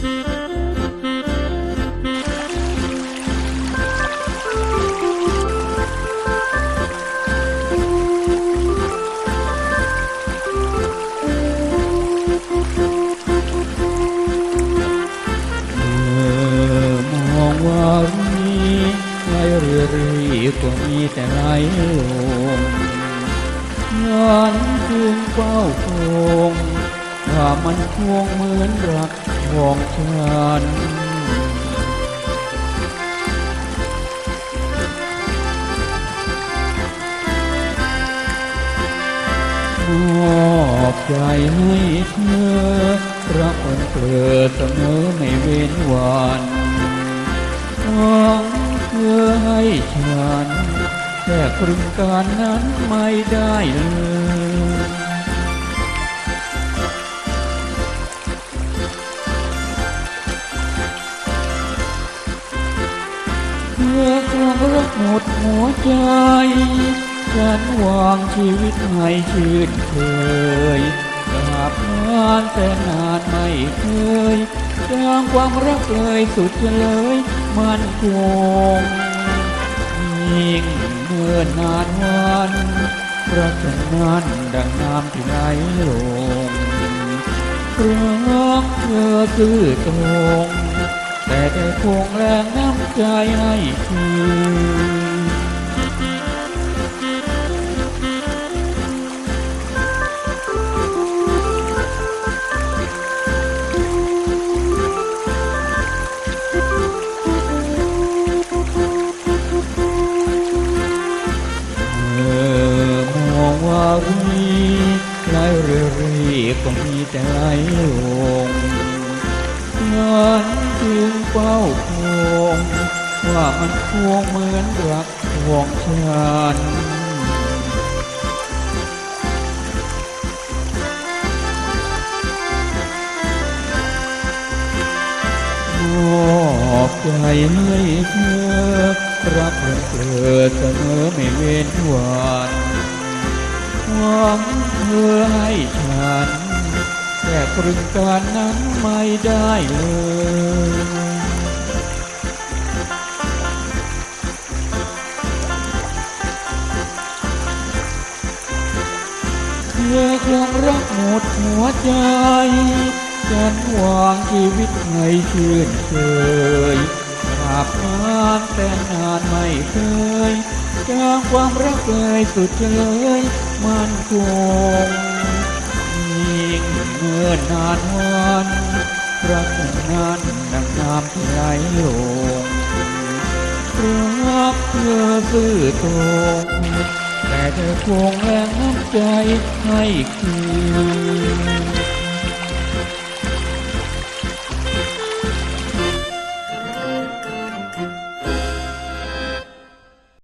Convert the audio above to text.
เมื่อมองว่ารีไหลเรื ห่วงเหมือนรักของฉันมอบใจให้เธอรักคนเธอเสมอไม่เว้นวันหวังเธอให้ฉันแค่ครึ่งการนั้นไม่ได้เลย หมดหัวใจ ฉันวางชีวิตให้ชื่นเคยกราบนานแต่นานไม่เคยจางความรักเลยสุดจะเลยมันคงยิ่งเมื่อนานวันรักฉันนั้นดังน้ำที่ไหลลงรักเธอซื่อตรง แต่ได้คงแรงน้ำใจให้คืนเมื่อมองว่ารีไหลเรือรีก็มีแต่ไหลลงฉันจึง เฝ้าคงว่ามันคงเหมือนรักของฉันมอบใจให้เธอรักเธอเสมอไม่เว้นวันหวังเธอให้ฉันแค่ครึ่งการนั้นไม่ได้เลย เพื่อความรักหมดหัวใจฉันวางชีวิตให้ชื่นเชยกราบนานแต่นานไม่เคยจางความรักเลยสุดเลยมันคงยิ่งเมื่อนานวันรักนั้นดังน้ำที่ไหลลงรักเธอซื่อตรง เธอคงแรงน้ำใจให้คืน